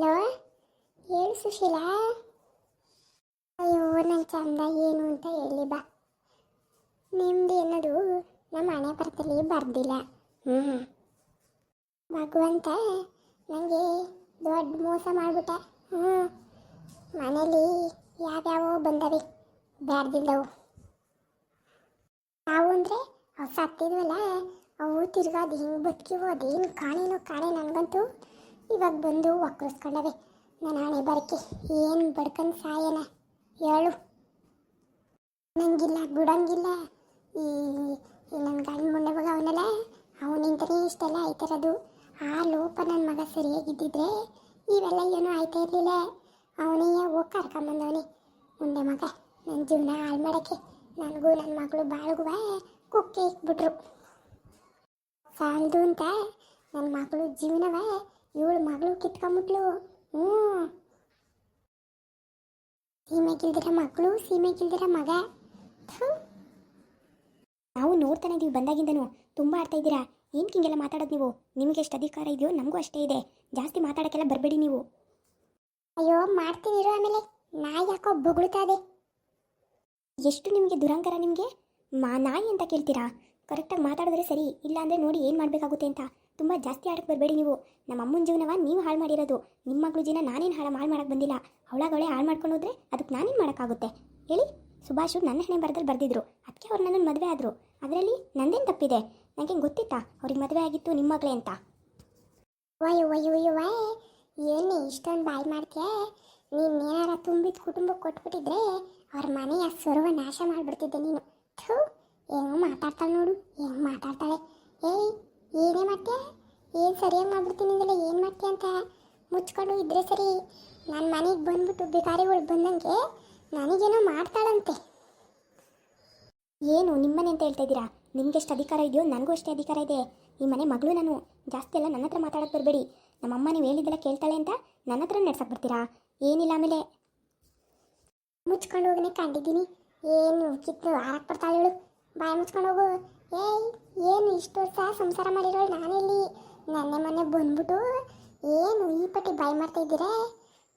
Hello? ಹೇಳು ಸುಶೀಲಾ. ಅಯ್ಯೋ ನನ್ನ ಚಂದ ಏನು ಅಂತ ಹೇಳಿ ಬಾ. ನಿಮ್ದು ಏನದು? ನಮ್ಮ ಹಣೆ ಬರ್ತಲ್ಲಿ ಬರ್ದಿಲ್ಲ. ಹ್ಞೂ ಭಗವಂತ ನನಗೆ ದೊಡ್ಡ ಮೋಸ ಮಾಡಿಬಿಟ್ಟ. ಹ್ಞೂ ಮನೇಲಿ ಯಾವ್ಯಾವೋ ಬಂದವೆ, ಬ್ಯಾಡ್ದಿದ್ದವು. ನಾವು ಅಂದರೆ ಅವು ಸತ್ತಿದ್ವಲ್ಲ, ಅವು ತಿರ್ಗಾದು ಹಿಂಗೆ ಬದುಕಿವೋ ಅದೇನು ಕಾಣೇನೋ ಕಾಣೆ ನನಗಂತೂ. ಇವಾಗ ಬಂದು ಒಕ್ಕರಿಸ್ಕೊಂಡವೆ ನಾನು ಹಣೆ ಬರಕೆ. ಏನು ಬಡ್ಕೊಂಡು ಸಾಯನ? ಹೇಳು. ನಂಗಿಲ್ಲ, ಬಿಡಂಗಿಲ್ಲ. ಈ ನನ್ನ ಗಂಡ ಮುಂಡೆ ಮಗ ಅವನಲ್ಲ ಅವನಿಂದನೇ ಇಷ್ಟೆಲ್ಲ ಆಯ್ತಿರೋದು. ಆ ಲೋಪ ನನ್ನ ಮಗ ಸರಿಯಾಗಿದ್ದಿದ್ರೆ ಇವೆಲ್ಲ ಏನೂ ಆಯ್ತಾ ಇರಲಿಲ್ಲ. ಅವನೇ ಹೋಗಿ ಕರ್ಕೊಂಬಂದವನೇ. ಮುಂದೆ ಮಗ ನನ್ನ ಜೀವನ ಹಾಳು ಮಾಡೋಕ್ಕೆ. ನನಗೂ ನನ್ನ ಮಗಳು ಬಾಳಿಗುವ ಕುಕ್ಕೆ ಇಕ್ಬಿಟ್ರು ಸಾಲದು ಅಂತ ನನ್ನ ಮಗಳು ಜೀವನವ ಇವಳು ಮಗಳು ಕಿತ್ಕೊಂಬಿಟ್ಲು. ಹ್ಞೂ. ಸೀಮೆ ಕಿಲ್ದಿರ ಮಕ್ಕಳು ಸೀಮೆ ಕಿಲ್ದಿರ ಮಗ. ನಾವು ನೋಡ್ತಾನೆ ಇದೀವಿ ಬಂದಾಗಿಂದನು. ತುಂಬ ಆಡ್ತಾ ಇದ್ದೀರಾ? ಏನು ಹಿಂಗೆಲ್ಲ ಮಾತಾಡೋದು ನೀವು? ನಿಮಗೆ ಎಷ್ಟು ಅಧಿಕಾರ ಇದೆಯೋ ನಮಗೂ ಅಷ್ಟೇ ಇದೆ. ಜಾಸ್ತಿ ಮಾತಾಡೋಕ್ಕೆಲ್ಲ ಬರಬೇಡಿ ನೀವು. ಅಯ್ಯೋ ಮಾಡ್ತೀನಿ ಇರು ಆಮೇಲೆ. ನಾಯಿ ಯಾಕೋ ಬೊಗಳ್ತಾ ಇದೆ. ಎಷ್ಟು ನಿಮಗೆ ದುರಂಕರ ನಿಮಗೆ? ಮಾ ನಾಯಿ ಅಂತ ಕೇಳ್ತೀರಾ? ಕರೆಕ್ಟಾಗಿ ಮಾತಾಡಿದ್ರೆ ಸರಿ ಇಲ್ಲಾಂದರೆ ನೋಡಿ ಏನು ಮಾಡಬೇಕಾಗುತ್ತೆ ಅಂತ. ತುಂಬ ಜಾಸ್ತಿ ಆಡಕ್ಕೆ ಬರಬೇಡಿ ನೀವು. ನಮ್ಮ ಅಮ್ಮನ ಜೀವನವ ನೀವು ಹಾಳು ಮಾಡಿರೋದು. ನಿಮ್ಮ ಮಗಳು ಜೀವನ ನಾನೇನು ಹಾಳು ಹಾಳು ಮಾಡಕ್ಕೆ ಬಂದಿಲ್ಲ. ಅವಳಾಗವಳೆ ಹಾಳು ಮಾಡ್ಕೊಂಡು ಹೋದ್ರೆ ಅದಕ್ಕೆ ನಾನೇನು ಮಾಡೋಕ್ಕಾಗುತ್ತೆ? ಹೇಳಿ. ಸುಭಾಷು ನನ್ನ ಹಣೆ ಬರದಲ್ಲಿ ಬರೆದಿದ್ರು. ಅದಕ್ಕೆ ಅವ್ರು ನನ್ನನ್ನು ಮದುವೆ ಆದರು. ಅದರಲ್ಲಿ ನಂದೇನು ತಪ್ಪಿದೆ? ನನಗೆ ಗೊತ್ತಿತ್ತಾ? ಅವ್ರಿಗೆ ಮದುವೆ ಆಗಿತ್ತು ನಿಮ್ಮ ಮಗಳೇ ಅಂತ. ವಯ್ ಅಯ್ಯೋ ವಯ್ ವಯ್ ಏನು ಇಷ್ಟೊಂದು ಬಾಯಿ ಮಾಡ್ತೀಯ? ನೀನು ಏನಾರ ತುಂಬಿದ ಕುಟುಂಬಕ್ಕೆ ಕೊಟ್ಬಿಟ್ಟಿದ್ರೆ ಅವ್ರ ಮನೆಯ ಸರ್ವ ನಾಶ ಮಾಡಿಬಿಡ್ತಿದ್ದೆ ನೀನು. ಥೂ, ಹೆಂಗೆ ಮಾತಾಡ್ತಾಳೆ ನೋಡು. ಹೆಂಗೆ ಮಾತಾಡ್ತಾಳೆ. ಏಯ್ ಏನೇ ಮಾಡ್ತೀಯ? ಏನು ಸರಿಯಾಗಿ ಮಾಡ್ಬಿಡ್ತೀನಿ ಇದೆಲ್ಲ ಏನು ಮಾಡ್ತೀಯ ಅಂತ? ಮುಚ್ಕೊಂಡು ಇದ್ರೆ ಸರಿ. ನನ್ನ ಮನೆಗೆ ಬಂದ್ಬಿಟ್ಟು ಬಿಕಾರಿಗಳು ಬಂದಂಗೆ ನನಗೇನೋ ಮಾಡ್ತಾಳಂತೆ. ಏನು, ನಿಮ್ಮನೆ ಅಂತ ಹೇಳ್ತಾ ಇದ್ದೀರಾ? ನಿಮಗೆಷ್ಟು ಅಧಿಕಾರ ಇದೆಯೋ, ನನಗೂ ಅಷ್ಟೇ ಅಧಿಕಾರ ಇದೆ. ಈ ಮನೆ ಮಗಳು ನಾನು. ಜಾಸ್ತಿ ಎಲ್ಲ ನನ್ನ ಹತ್ರ ಮಾತಾಡಕ್ಕೆ ಬರಬೇಡಿ. ನಮ್ಮಮ್ಮ ನೀವು ಹೇಳಿದ್ದೆಲ್ಲ ಕೇಳ್ತಾಳೆ ಅಂತ ನನ್ನ ಹತ್ರ ನಡ್ಸಕ್ಕೆ ಬರ್ತೀರಾ? ಏನಿಲ್ಲ ಆಮೇಲೆ. ಮುಚ್ಕೊಂಡು ಹೋಗನೆ ಕಂಡಿದ್ದೀನಿ. ಏನು ಕಿತ್ತು ಆರಕ್ಕೆ ಬರ್ತಾಳೆ ಬಾಯ್ ಬಾಯಿ ಮುಚ್ಕೊಂಡು ಹೋಗು. ಏಯ್, ಏನು ಇಷ್ಟು ವರ್ಷ ಸಂಸಾರ ಮಾಡಿರೋಳು ನಾನಿಲ್ಲಿ? ನನ್ನೆ ಮೊನ್ನೆ ಬಂದ್ಬಿಟ್ಟು ಏನು ಈ ಪಟ್ಟಿ ಬಾಯ್ ಮಾಡ್ತಾ ಇದ್ದೀರಾ?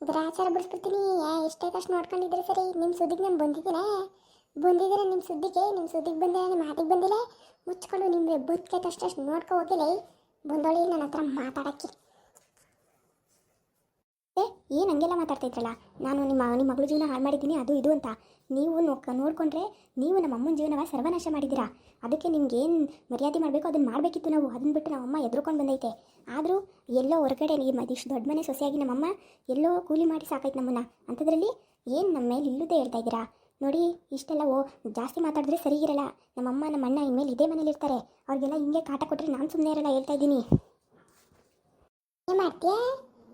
ದ್ರಾಚಾರ ಬಿಡಿಸ್ಬಿಡ್ತೀನಿ. ಎಷ್ಟೇ ಕಷ್ಟ ನೋಡ್ಕೊಂಡಿದ್ರೆ ಸರಿ ನಿಮ್ಮ ಸುದ್ದಿಗೆ ನಾನು ಬಂದಿದ್ದೀನಿ? ಬಂದಿದ್ದೀರ ನಿಮ್ಮ ಸುದ್ದಿಗೆ? ನಿಮ್ಮ ಸುದ್ದಿಗೆ ಬಂದಿಲ್ಲ ನಿಮ್ಮ ಮಾತಿಗೆ ಬಂದಿಲ್ಲ? ಮುಚ್ಕೊಂಡು ನಿಮ್ಮ ಬದುಕೆ ಅಷ್ಟು ನೋಡ್ಕೊ ಹೋಗಿಲ್ಲ ಬಂದೋಳಿ ನನ್ನ ಹತ್ರ ಮಾತಾಡೋಕ್ಕೆ. ಏನು ಹಂಗೆಲ್ಲ ಮಾತಾಡ್ತಾ ಇದ್ರಲ್ಲ? ನಾನು ನಿಮ್ಮ ನಿಮ್ಮ ಮಗಳ ಜೀವನ ಹಾಳು ಮಾಡಿದ್ದೀನಿ, ಅದು ಇದು ಅಂತ. ನೀವು ನೋಡಿಕೊಂಡ್ರೆ ನೀವು ನಮ್ಮ ಅಮ್ಮನ ಜೀವನವ ಸರ್ವನಾಶ ಮಾಡಿದ್ದೀರಾ? ಅದಕ್ಕೆ ನಿಮ್ಗೆ ಏನು ಮರ್ಯಾದೆ ಮಾಡಬೇಕು ಅದನ್ನು ಮಾಡಬೇಕಿತ್ತು ನಾವು. ಅದನ್ನ ಬಿಟ್ಟು ನಮ್ಮಮ್ಮ ಎದ್ರುಕೊಂಡು ಬಂದೈತೆ. ಆದರೂ ಎಲ್ಲೋ ಹೊರಗಡೆ ಈ ಮದಿಷ್ಟು ದೊಡ್ಡ ಮನೆ ಸೊಸೆಯಾಗಿ ನಮ್ಮಮ್ಮ ಎಲ್ಲೋ ಕೂಲಿ ಮಾಡಿ ಸಾಕೈತೆ ನಮ್ಮನ್ನ. ಅಂಥದ್ರಲ್ಲಿ ಏನು ನಮ್ಮ ಮೇಲೆ ಇಲ್ಲದೆ ಹೇಳ್ತಾ ಇದ್ದೀರಾ? ನೋಡಿ, ಇಷ್ಟೆಲ್ಲ ಓ, ಜಾಸ್ತಿ ಮಾತಾಡಿದ್ರೆ ಸರಿ ಇರಲ್ಲ. ನಮ್ಮಮ್ಮ ನಮ್ಮ ಅಣ್ಣ ಇನ್ಮೇಲೆ ಇದೇ ಮನೇಲಿ ಇರ್ತಾರೆ. ಅವ್ರಿಗೆಲ್ಲ ಹಿಂಗೆ ಕಾಟ ಕೊಟ್ಟರೆ ನಾನು ಸುಮ್ಮನೆ ಇರಲ್ಲ ಹೇಳ್ತಾ ಇದ್ದೀನಿ.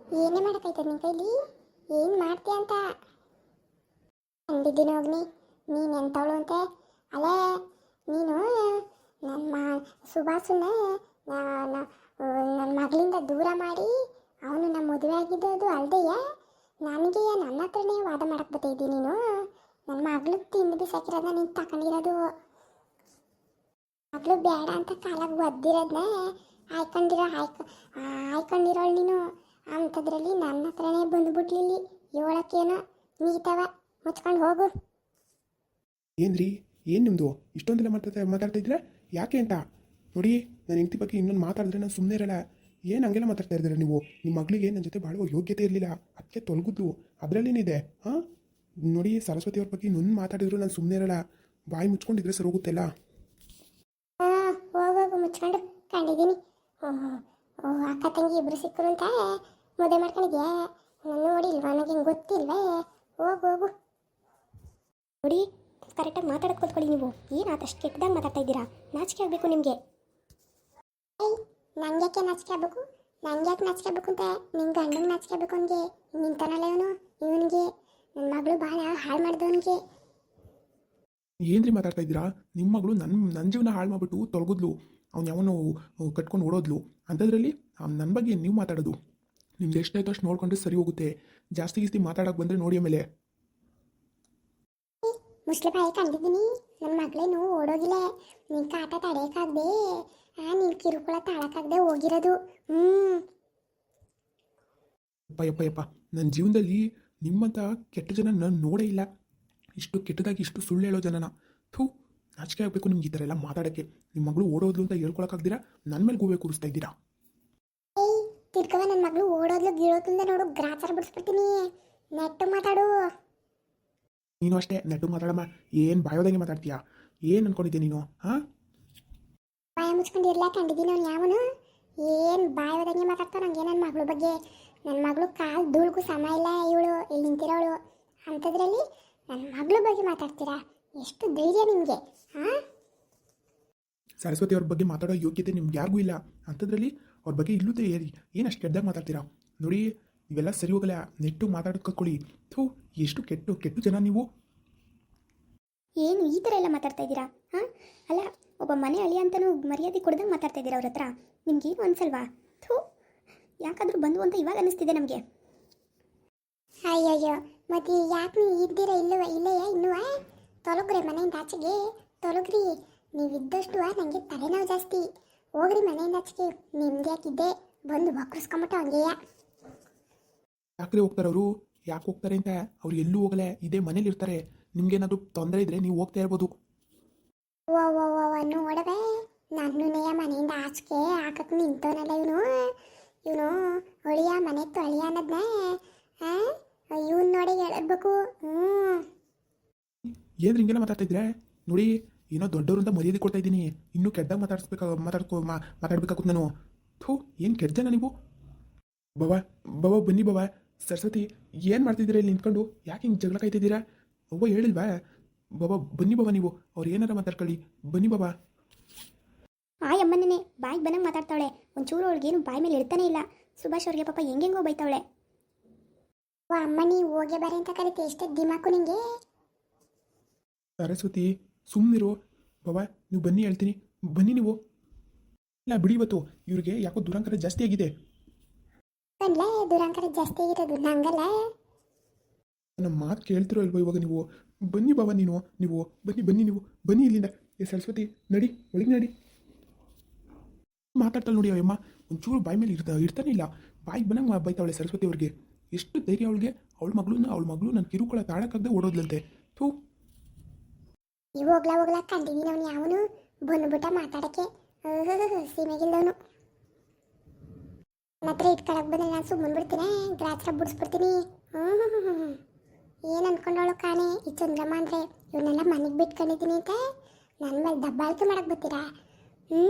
ಏನು ಮಾಡೋಕ್ಕೈತದ ನಿನ್ನ ಕೈಲಿ? ಏನು ಮಾಡ್ತೀಯ ಅಂತ? ಅಂದಿದ್ದೀನಿ ಹೋಗ್ನಿ. ನೀನು ಎಂಥವಳು ಅಂತ? ಅಲ್ಲೇ ನೀನು ನನ್ನ ಮ ಸುಭಾಸನ ನನ್ನ ಮಗಳಿಂದ ದೂರ ಮಾಡಿ ಅವನು ನಮ್ಮ ಮದುವೆ ಆಗಿದ್ದು ಅಲ್ದೆಯ? ನನಗೆ ನನ್ನ ಹತ್ರನೇ ವಾದ ಮಾಡಕ್ಕೆ ಬತ್ತಿದ್ದಿ ನೀನು. ನನ್ನ ಮಗಳು ತಿಂದು ಬಿಸಾಕಿರೋದನ್ನ ನೀನು ತಗೊಂಡಿರೋದು ಮಗಳು ಬೇಡ ಅಂತ ಕಾಲಾಗ ಒದ್ದಿರೋದನ್ನ ಆಯ್ಕೊಂಡಿರೋ ಹಾಯ್ಕೊ ಹಾಯ್ಕೊಂಡಿರೋಳು ನೀನು. ಅಂಥದ್ರಲ್ಲಿ ನನ್ನ ಹತ್ರನೇ ಬಂದುಬಿಟ್ಲಿಲ್ಲಿ. ಏಳಕ್ಕೇನೋ ನೀತವ. ಮುಚ್ಕೊಂಡು ಹೋಗು. ಏನ್ರಿ? ಏನು ನಿಮ್ಮದು ಇಷ್ಟೊಂದೆಲ್ಲ ಮಾತಾಡ್ತಾ ಮಾತಾಡ್ತಾ ಇದ್ದೀರಾ? ಯಾಕೆ ಅಂತ? ನೋಡಿ ನನ್ನ ಹೆಂಡತಿ ಬಗ್ಗೆ ಇನ್ನೊಂದು ಮಾತಾಡಿದ್ರೆ ನಾನು ಸುಮ್ಮನೆ ಇರಲ್ಲ. ಏನು ಹಂಗೆಲ್ಲ ಮಾತಾಡ್ತಾ ಇದ್ದೀರಾ ನೀವು? ನಿಮ್ಮ ಮಗಳಿಗೆ ನನ್ನ ಜೊತೆ ಬಾಳುವ ಯೋಗ್ಯತೆ ಇರಲಿಲ್ಲ. ಅದಕ್ಕೆ ತೊಲಗಿದ್ಲು. ಅದರಲ್ಲೇನಿದೆ ಹಾಂ? ನೋಡಿ ಸರಸ್ವತಿ ಅವ್ರ ಬಗ್ಗೆ ಇನ್ನೊಂದು ಮಾತಾಡಿದ್ರು ನಾನು ಸುಮ್ಮನೆ ಇರಲ್ಲ. ಬಾಯಿ ಮುಚ್ಕೊಂಡಿದ್ರೆ ಸರಿ ಹೋಗುತ್ತೆಲ್ಲ? ಮುಚ್ಕೊಂಡು. ಕಂಡಿದ್ದೀನಿ. ಓಹ್ ಅಕ್ಕ ತಂಗಿ ಇಬ್ರು ಸಿಕ್ಕರು ಅಂತ ಮದುವೆ ಮಾಡ್ಕೊಂಡಿದ್ಯಾ? ನಾನು ನೋಡಿಲ್ವಾ? ನನಗೆ ಹಿಂಗೆ ಗೊತ್ತಿಲ್ವೇ? ಹೋಗು ಹೋಗು. ನೋಡಿ ಕರೆಕ್ಟಾಗಿ ಮಾತಾಡಕ್ಕೆ ಕೂತ್ಕೊಳ್ಳಿ ನೀವು. ಏನು ಆದಷ್ಟು ಕೆಟ್ಟದಾಗ ಮಾತಾಡ್ತಾ ಇದ್ದೀರಾ? ನಾಚಿಕೆ ಆಗಬೇಕು ನಿಮಗೆ. ಏಯ್ ನಂಗ್ಯಾಕೆ ನಾಚಿಕೆ ಆಗ್ಬೇಕು? ನಂಗ್ಯಾಕೆ ನಾಚಿಕೆ ಆಗಬೇಕು ಅಂತ ನಿಮ್ಮ ಗಂಡಂಗೆ ನಾಚಿಕೆ ಆಗಬೇಕು ಅವನಿಗೆ? ನಿಂತಾನಲ್ಲ ಇವನು ಇವನಿಗೆ? ನನ್ನ ಮಗಳು ಭಾಳ ಹಾಳು ಮಾಡಿದವನಿಗೆ ಏನ್ರಿ ಮಾತಾಡ್ತಾ ಇದ್ದೀರಾ? ನಿಮ್ಮ ಮಗಳು ನನ್ನ ನನ್ನ ಜೀವನ ಹಾಳು ಮಾಡಿಬಿಟ್ಟು ತೊಲಗಿದ್ಲು ಅವ್ನು ಯಾವನು ಕಟ್ಕೊಂಡು ಓಡೋದ್ಲು. ಅಂಥದ್ರಲ್ಲಿ ನನ್ನ ಬಗ್ಗೆ ನೀವು ಮಾತಾಡೋದು. ನಿಮ್ದು ಎಷ್ಟಾಯ್ತು ಅಷ್ಟು ನೋಡ್ಕೊಂಡ್ರೆ ಸರಿ ಹೋಗುತ್ತೆ. ಜಾಸ್ತಿ ಗೀಸ್ತಿ ಮಾತಾಡಕ್ಕೆ ಬಂದರೆ ನೋಡಿ ಆಮೇಲೆ. ಮುಸ್ಲಿ ಬಾಯಿ ಕಂಡಿದ್ದೀನಿ. ನನ್ನ ಮಗಳೇನು ಓಡೋಗಿಲ್ಲ. ನಿನ್ನ ಕಾಟ ತಡೆಯೋಕ್ಕಾಗದೆ ನಿನ್ನ ಕಿರುಕುಳ ತಾಳಕ್ಕಾಗದೆ ಹೋಗಿರೋದು. ಹ್ಞೂ ಯಪ್ಪ ಯಪ್ಪ ಯಪ್ಪ. ನನ್ನ ಜೀವನದಲ್ಲಿ ನಿಮ್ಮಂಥ ಕೆಟ್ಟ ಜನ ನಾನು ನೋಡೇ ಇಲ್ಲ. ಇಷ್ಟು ಕೆಟ್ಟದಾಗಿ ಇಷ್ಟು ಸುಳ್ಳು ಹೇಳೋ ಜನನ. ಥೂ ನಾಚಿಕೆ ಆಗಬೇಕು ನಿಮ್ಗೆ ಈ ಥರ ಎಲ್ಲ ಮಾತಾಡೋಕ್ಕೆ. ನಿಮ್ಮ ಮಗಳು ಓಡೋದ್ಲು ಅಂತ ಹೇಳ್ಕೊಳಕ್ಕಾಗ್ದಿರಾ ನನ್ನ ಮೇಲೆ ಗೂಬೆ ಕೂರಿಸ್ತಾ ಇದ್ದೀರಾ? ತಿರ್ಕವ ನನ್ನ ಮಗಳು ಓಡೋದ್ಲು ಗೀಳೋದ್ಲಿಂದ ನೋಡು ಗ್ರಾಚಾರ ಬಿಡಿಸ್ಬಿಡ್ತೀನಿ. ನೆಟ್ಟು ಮಾತಾಡು. ನೀನು ಅಷ್ಟೇ ನೆಟ್ಟು ಮಾತಾಡಮ್ಮ. ಏನು ಬಾಯೋದಂಗೆ ಮಾತಾಡ್ತೀಯಾ? ಏನು ಅನ್ಕೊಂಡಿದ್ದೆ ನೀನು ಹಾಂ? ಬಾಯ ಮುಚ್ಕೊಂಡು ಇರ್ಲಾ ಕಂಡಿದ್ದೀನಿ ಅವ್ನು ಯಾವನು? ಏನು ಬಾಯೋದಂಗೆ ಮಾತಾಡ್ತಾನ ಮಾತಾಡ್ತಾವ ನಂಗೆ ನನ್ನ ಮಗಳ ಬಗ್ಗೆ? ನನ್ನ ಮಗಳು ಕಾಲು ಧೂಳ್ಗೂ ಸಮ ಇಲ್ಲ ಇವಳು ಇಲ್ಲಿ ನಿಂತಿರೋಳು? ಅಂಥದ್ರಲ್ಲಿ ನನ್ನ ಮಗಳ ಬಗ್ಗೆ ಮಾತಾಡ್ತೀರಾ? ಎಷ್ಟು ಧೈರ್ಯ ನಿಮಗೆ ಹಾಂ? ಸರಸ್ವತಿ ಅವ್ರ ಬಗ್ಗೆ ಮಾತಾಡೋ ಯೋಗ್ಯತೆ ನಿಮ್ಗೆ ಯಾರಿಗೂ ಇಲ್ಲ. ಅಂಥದ್ರಲ್ಲಿ ಅವ್ರ ಬಗ್ಗೆ ಇಲ್ಲೂ ಏನು ಅಷ್ಟು ಕೆಟ್ಟದಾಗ ಮಾತಾಡ್ತೀರಾ? ನೋಡಿ ಇವೆಲ್ಲ ಸರಿ ಹೋಗಲ್ಲ. ನೆಟ್ಟು ಮಾತಾಡೋದು ಥೂ ಎಷ್ಟು ಕೆಟ್ಟು ಕೆಟ್ಟು ಜನ ನೀವು. ಏನು ಈ ಥರ ಎಲ್ಲ ಮಾತಾಡ್ತಾ ಇದ್ದೀರಾ? ಹಾಂ? ಅಲ್ಲ ಒಬ್ಬ ಮನೆ ಅಳಿ ಅಂತಲೂ ಮರ್ಯಾದೆ ಕೊಡ್ದಂಗೆ ಮಾತಾಡ್ತಾ ಇದ್ದೀರಾ ಅವ್ರ ಹತ್ರ? ನಿಮ್ಗೇನು ಅನ್ಸಲ್ವಾ? ಥೂ ಯಾಕಾದರೂ ಬಂದು ಅಂತ ಇವಾಗ ಅನ್ನಿಸ್ತಿದೆ ನಮಗೆ. ಅಯ್ಯಯ್ಯೋ ಮತ್ತೆ ಯಾಕೆ ನೀವು ಇದ್ದೀರ ಇಲ್ಲವ ಇಲ್ಲಯ್ಯ ಇನ್ನುವ? ತೊಲಗ್ರೆ ಮನೆಯಿಂದ ಆಚೆಗೆ. ತೊಲಗ್ರಿ. ನೀವು ಇದ್ದಷ್ಟು ನನಗೆ ತಲೆನೋವು ಜಾಸ್ತಿ. ಹೋಗ್ರಿ ಮನೆಯಿಂದ ಆಚೆಗೆ ನಿಮ್ಗೆ ಯಾಕಿದ್ದೆ ಬಂದು ಬಕ್ರಿಸ್ಕೊಂಬಿಟ್ಟು ಹಂಗೆಯ. ಯಾಕ್ರಿ ಹೋಗ್ತಾರೆ ಅವರು? ಯಾಕೆ ಹೋಗ್ತಾರೆ ಅಂತ? ಅವ್ರು ಎಲ್ಲೂ ಹೋಗಲೆ ಇದೇ ಮನೇಲಿ ಇರ್ತಾರೆ. ನಿಮ್ಗೇನಾದರೂ ತೊಂದರೆ ಇದ್ರೆ ನೀವು ಹೋಗ್ತಾ ಇರ್ಬೋದು. ಓ ಓ ಓ ನೋಡವೆ. ನನ್ನನ್ನೆಯ ಮನೆಯಿಂದ ಆಚೆಗೆ ಹಾಕಕ್ಕೆ ನಿಂತವನಲ್ಲ ಇವನು. ಇವನು ಒಳಿಯ ಮನೆ ತೊಳಿಯ ಅನ್ನೋದನ್ನೇ ಇವನ್ ನೋಡಿ ಹೇಳಬೇಕು. ಹ್ಞೂ ಏನು ಹಿಂಗೆಲ್ಲ ಮಾತಾಡ್ತಿದ್ರೆ ನೋಡಿ ಏನೋ ದೊಡ್ಡವರು ಅಂತ ಮರ್ಯಾದೆ ಕೊಡ್ತಾ ಇದ್ದೀನಿ. ಇನ್ನೂ ಕೆಟ್ಟದಾಗ ಮಾತಾಡಿಸ್ಬೇಕು ಮಾತಾಡ್ಕೊ ಮಾ ಮಾತಾಡ್ಬೇಕಾಗುತ್ತೆ ನಾನು. ಥೂ ಏನು ಕೆಟ್ಟ ಜನ ನೀವು? ಬಾಬಾ ಬಾಬಾ ಬನ್ನಿ ಬಾಬಾ ಸರಸ್ವತಿ ಏನು ಮಾಡ್ತಿದ್ದೀರಾ ಇಲ್ಲಿ ನಿಂತ್ಕೊಂಡು? ಯಾಕೆ ಹಿಂಗೆ ಜಗಳ ಕಾಯ್ತಿದ್ದೀರಾ? ಅವ್ವ ಹೇಳಿಲ್ವಾ? ಬಾಬಾ ಬನ್ನಿ ಬಾಬಾ ನೀವು. ಅವ್ರು ಏನಾರ ಮಾತಾಡ್ಕೊಳ್ಳಿ. ಬನ್ನಿ ಬಾಬಾ ಆ ಅಮ್ಮನೇ ಬಾಯಿಗೆ ಬಂದಂಗೆ ಮಾತಾಡ್ತಾಳೆ ಒಂಚೂರು ಏನು ಬಾಯಿ ಮೇಲೆ ಇಡ್ತಾನೆ ಇಲ್ಲ. ಸುಭಾಷ್ ಅವ್ರಿಗೆ ಪಾಪ ಹೆಂಗೆಂಗೋ ಬೈತಾವಳೆ. ಓ ಅಮ್ಮ ನೀವು ಹೋಗಿ ಬರೀ ಅಂತ ಕರೀತಿ. ಎಷ್ಟೇ ದಿಮಾಕು ನಿಂಗೆ? ಸರಸ್ವತಿ ಸುಮ್ಮನಿರು ಬಾಬಾ ನೀವು ಬನ್ನಿ ಹೇಳ್ತೀನಿ. ಬನ್ನಿ ನೀವು. ಇಲ್ಲ ಬಿಡಿ ಇವತ್ತು. ಇವ್ರಿಗೆ ಯಾಕೋ ದುರಂಕಾರ ಜಾಸ್ತಿ ಆಗಿದೆ. ಕಣ್ಲೆ ದುರಂಕಾರ ಜಾಸ್ತಿ ಆಗಿರೋದು ನಂಗಲ್ಲ. ನಮ್ಮ ಮಾತು ಕೇಳ್ತಿರೋ ಇಲ್ವೋ ಇವಾಗ ನೀವು? ಬನ್ನಿ ಬಾಬಾ ನೀನು. ನೀವು ಬನ್ನಿ ಬನ್ನಿ ನೀವು. ಬನ್ನಿ ಇಲ್ಲಿಂದ. ಏ ಸರಸ್ವತಿ ನಡಿ ಒಳಗೆ ನಡಿ. ಮಾತಾಡ್ತಾಳೆ ನೋಡಿ ಅಮ್ಮ ಒಂಚೂರು ಬಾಯಿ ಮೇಲೆ ಇರ್ತಾ ಇರ್ತಾನೆ ಇಲ್ಲ. ಬಾಯಿಗೆ ಬಂದಂಗೆ ಬೈತಾವಳೆ ಸರಸ್ವತಿ ಅವ್ರಿಗೆ. ಎಷ್ಟು ಧೈರ್ಯ ಅವಳಿಗೆ. ಅವಳ ಮಗಳು ಅವಳ ಮಗಳು ನನ್ನ ಕಿರುಕುಳ ತಾಳಕ್ಕಾಗದೆ ಓಡೋದ್ಲಂತೆ. ಥೂ. ನೀವು ಹೋಗ್ಲಾ ಹೋಗ್ಲಾ ಅವ್ನು ಯಾವನು ಬಂದ್ಬಿಟ್ಟ ಮಾತಾಡಕ್ಕೆ. ಸೀಮೆಗಿಲ್ದವನು. ನನ್ನ ಹತ್ರ ಇಟ್ಕೊಳಕ್ ಬಂದ್ರೆ ನಾನು ಸುಮ್ಮನೆ ಬಿಡ್ತೀನಿ ಗ್ರಾಚಾರ ಬಿಡಿಸ್ಬಿಡ್ತೀನಿ ಹ್ಞೂ ಏನು ಅನ್ಕೊಂಡವಳು ಕಾಣೆ, ಈ ಚಂದ್ರಮ್ಮ ಅಂದರೆ ಇವನ್ನೆಲ್ಲ ಮನೆಗೆ ಬಿಟ್ಕೊಂಡಿದ್ದೀನಿ ಅಂತ? ನನ್ನ ಮೇಲೆ ದಬ್ಬಾಳಿಕೆ ಮಾಡಕ್ಕೆ ಬರ್ತೀರಾ? ಹ್ಞೂ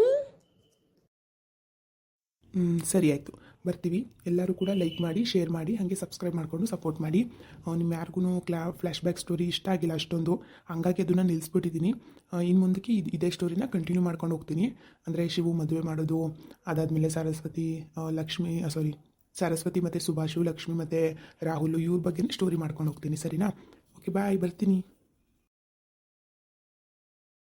ಹ್ಞೂ ಸರಿ ಆಯಿತು. ಬರ್ತೀವಿ. ಎಲ್ಲರೂ ಕೂಡ ಲೈಕ್ ಮಾಡಿ ಶೇರ್ ಮಾಡಿ, ಹಾಗೆ ಸಬ್ಸ್ಕ್ರೈಬ್ ಮಾಡಿಕೊಂಡು ಸಪೋರ್ಟ್ ಮಾಡಿ. ನಿಮ್ಮ ಯಾರಿಗೂ ಕ್ಲಾ ಫ್ಲ್ಯಾಶ್ ಬ್ಯಾಕ್ ಸ್ಟೋರಿ ಇಷ್ಟ ಆಗಿಲ್ಲ ಅಷ್ಟೊಂದು. ಹಂಗಾಗಿ ಅದನ್ನು ನಿಲ್ಲಿಸ್ಬಿಟ್ಟಿದ್ದೀನಿ ಇನ್ನು ಮುಂದಕ್ಕೆ ಇದು, ಇದೇ ಸ್ಟೋರಿನ ಕಂಟಿನ್ಯೂ ಮಾಡ್ಕೊಂಡು ಹೋಗ್ತೀನಿ. ಅಂದರೆ ಶಿವು ಮದುವೆ ಮಾಡೋದು, ಅದಾದಮೇಲೆ ಸರಸ್ವತಿ ಲಕ್ಷ್ಮಿ ಸಾರಿ ಸರಸ್ವತಿ ಮತ್ತು ಸುಭಾಷು, ಲಕ್ಷ್ಮಿ ಮತ್ತು ರಾಹುಲ್ ಇವ್ರ ಬಗ್ಗೆ ಸ್ಟೋರಿ ಮಾಡ್ಕೊಂಡು ಹೋಗ್ತೀನಿ, ಸರಿನಾ? ಓಕೆ ಬಾಯ್ ಬರ್ತೀನಿ.